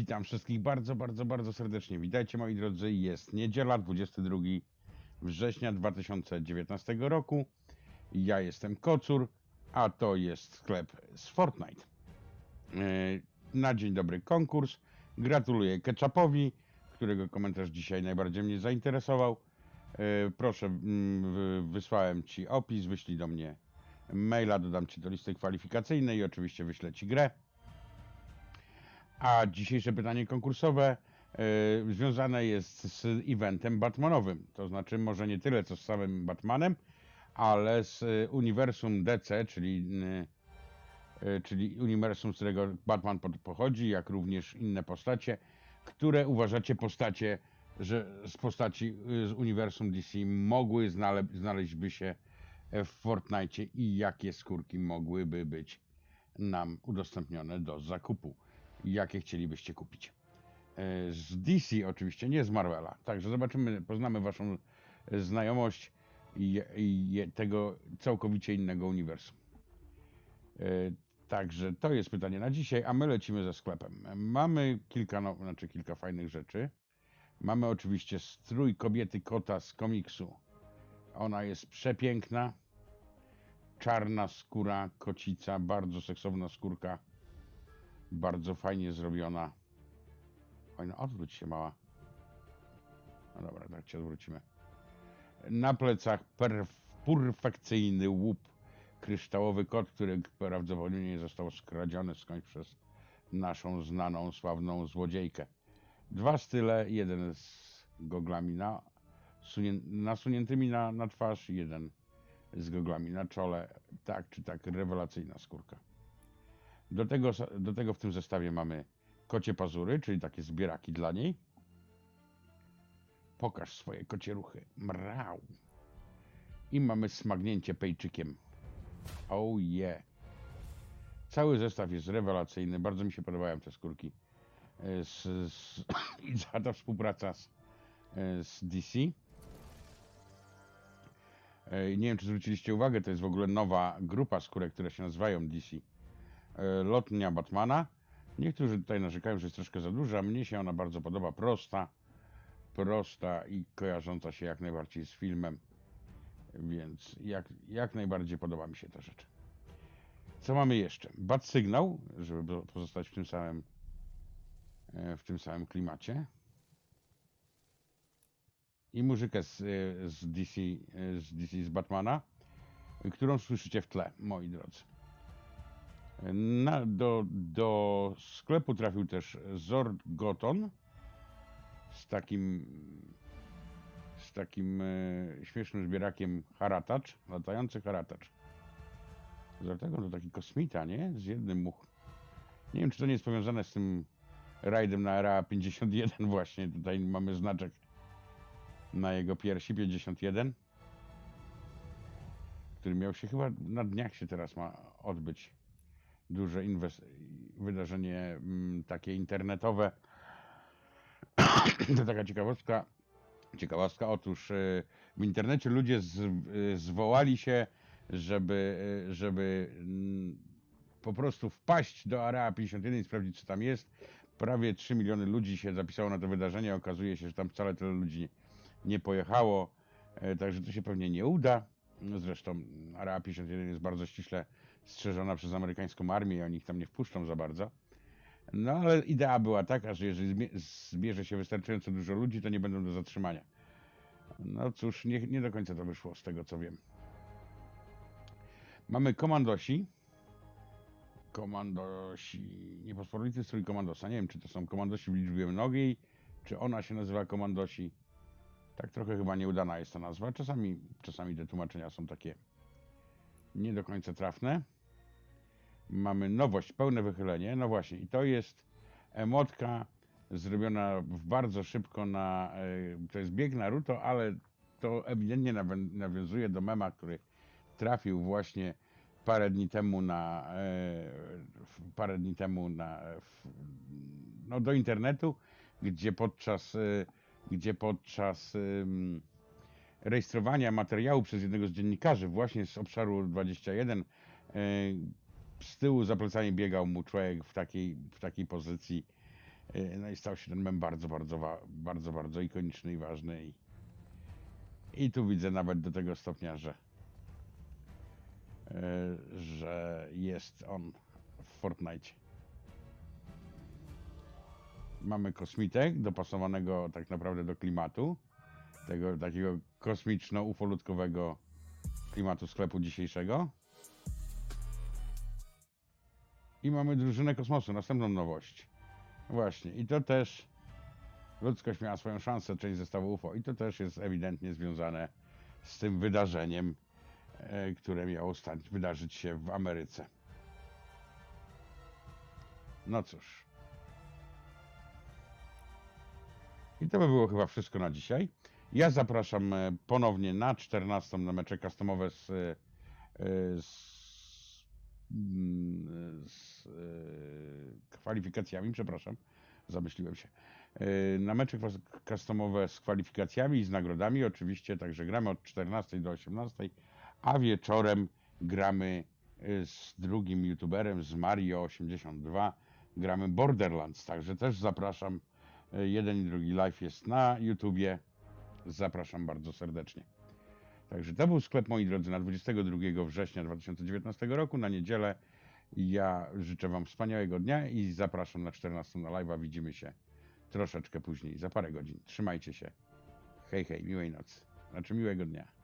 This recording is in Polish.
Witam wszystkich bardzo, bardzo, bardzo serdecznie. Witajcie moi drodzy. Jest niedziela, 22 września 2019 roku. Ja jestem Kocur, a to jest sklep z Fortnite. E, Na dzień dobry konkurs. Gratuluję Ketchupowi, którego komentarz dzisiaj najbardziej mnie zainteresował. E, Proszę, mm, wy- wysłałem Ci opis, wyślij do mnie maila, dodam Ci do listy kwalifikacyjnej i oczywiście wyślę Ci grę. A dzisiejsze pytanie konkursowe e, związane jest z eventem Batmanowym. To znaczy, może nie tyle co z samym Batmanem, ale z e, uniwersum DC, czyli, e, czyli uniwersum, z którego Batman po- pochodzi, jak również inne postacie, które uważacie postacie, że z postaci e, z uniwersum DC mogły znale, znaleźć się w Fortnite i jakie skórki mogłyby być nam udostępnione do zakupu jakie chcielibyście kupić. E, Z DC oczywiście, nie z Marvela. Także zobaczymy, poznamy waszą znajomość i, i tego całkowicie innego uniwersum. E, Także to jest pytanie na dzisiaj, a my lecimy ze sklepem. Mamy kilka, no, znaczy kilka fajnych rzeczy. Mamy oczywiście strój kobiety kota z komiksu. Ona jest przepiękna. Czarna skóra, kocica, bardzo seksowna skórka bardzo fajnie zrobiona. No odwróć się mała. No dobra, tak cię odwrócimy. Na plecach perf- perfekcyjny łup. Kryształowy kot, który prawdopodobnie został skradziony skądś przez naszą znaną, sławną złodziejkę. Dwa style, jeden z goglami na, nasuniętymi na, na twarz, jeden z goglami na czole. Tak czy tak, rewelacyjna skórka. Do tego, do tego w tym zestawie mamy kocie pazury, czyli takie zbieraki dla niej. Pokaż swoje kocie ruchy. Mrał. I mamy smagnięcie pejczykiem. Oh yeah. Cały zestaw jest rewelacyjny. Bardzo mi się podobają te skórki. E, Z, z, I za ta współpraca z, e, z DC. E, Nie wiem, czy zwróciliście uwagę, to jest w ogóle nowa grupa skórek, które się nazywają DC lotnia Batmana. Niektórzy tutaj narzekają, że jest troszkę za duża. Mnie się ona bardzo podoba. Prosta, prosta i kojarząca się jak najbardziej z filmem. Więc jak, jak najbardziej podoba mi się ta rzecz. Co mamy jeszcze? Bat sygnał, żeby pozostać w tym samym e, w tym samym klimacie. I muzykę z, e, z DC, e, z DC z Batmana, którą słyszycie w tle, moi drodzy. Na, do, do sklepu trafił też Zord Goton z takim z takim e, śmiesznym zbierakiem haratacz, latający haratacz. Dlatego to taki kosmita, nie? Z jednym much. Nie wiem, czy to nie jest powiązane z tym rajdem na RA 51 właśnie. Tutaj mamy znaczek na jego piersi 51, który miał się chyba na dniach się teraz ma odbyć duże wydarzenie mm, takie internetowe. to taka ciekawostka. Ciekawostka, otóż y, w internecie ludzie z, y, zwołali się, żeby, y, żeby mm, po prostu wpaść do Area 51 i sprawdzić, co tam jest. Prawie 3 miliony ludzi się zapisało na to wydarzenie. Okazuje się, że tam wcale tyle ludzi nie pojechało, e, także to się pewnie nie uda. Zresztą Area 51 jest bardzo ściśle strzeżona przez amerykańską armię i oni ich tam nie wpuszczą za bardzo. No ale idea była taka, że jeżeli zbierze się wystarczająco dużo ludzi, to nie będą do zatrzymania. No cóż, nie, nie do końca to wyszło z tego co wiem. Mamy komandosi. Komandosi. Niepospolity strój komandosa. Nie wiem, czy to są komandosi w liczbie mnogiej, czy ona się nazywa komandosi. Tak trochę chyba nieudana jest ta nazwa. Czasami, czasami te tłumaczenia są takie nie do końca trafne. Mamy nowość, pełne wychylenie. No właśnie, i to jest emotka zrobiona bardzo szybko na. e, To jest bieg Naruto, ale to ewidentnie nawią- nawiązuje do mema, który trafił właśnie parę dni temu na. e, Parę dni temu na. No, do internetu, gdzie podczas. Gdzie podczas. rejestrowania materiału przez jednego z dziennikarzy właśnie z obszaru 21 e, z tyłu za plecami biegał mu człowiek w takiej, w takiej pozycji Y, No i stał się ten mem bardzo, bardzo, bardzo, bardzo ikoniczny i ważny. I, i tu widzę nawet do tego stopnia, że, y, że jest on w Fortnite. Mamy kosmitek dopasowanego tak naprawdę do klimatu, tego takiego kosmiczno-ufolutkowego klimatu sklepu dzisiejszego. I mamy drużynę kosmosu, następną nowość. Właśnie, i to też ludzkość miała swoją szansę, część zestawu UFO, i to też jest ewidentnie związane z tym wydarzeniem, e, które miało stać, wydarzyć się w Ameryce. No cóż. I to by było chyba wszystko na dzisiaj. Ja zapraszam e, ponownie na 14 na mecze customowe z, e, e, z, mm, z kwalifikacjami, przepraszam, zamyśliłem się. Na mecze customowe z kwalifikacjami i z nagrodami oczywiście, także gramy od 14 do 18, a wieczorem gramy z drugim youtuberem, z Mario82, gramy Borderlands, także też zapraszam. Jeden i drugi live jest na YouTubie. Zapraszam bardzo serdecznie. Także to był sklep, moi drodzy, na 22 września 2019 roku, na niedzielę. Ja życzę Wam wspaniałego dnia i zapraszam na 14 na live'a. Widzimy się troszeczkę później, za parę godzin. Trzymajcie się. Hej, hej, miłej nocy. Znaczy miłego dnia.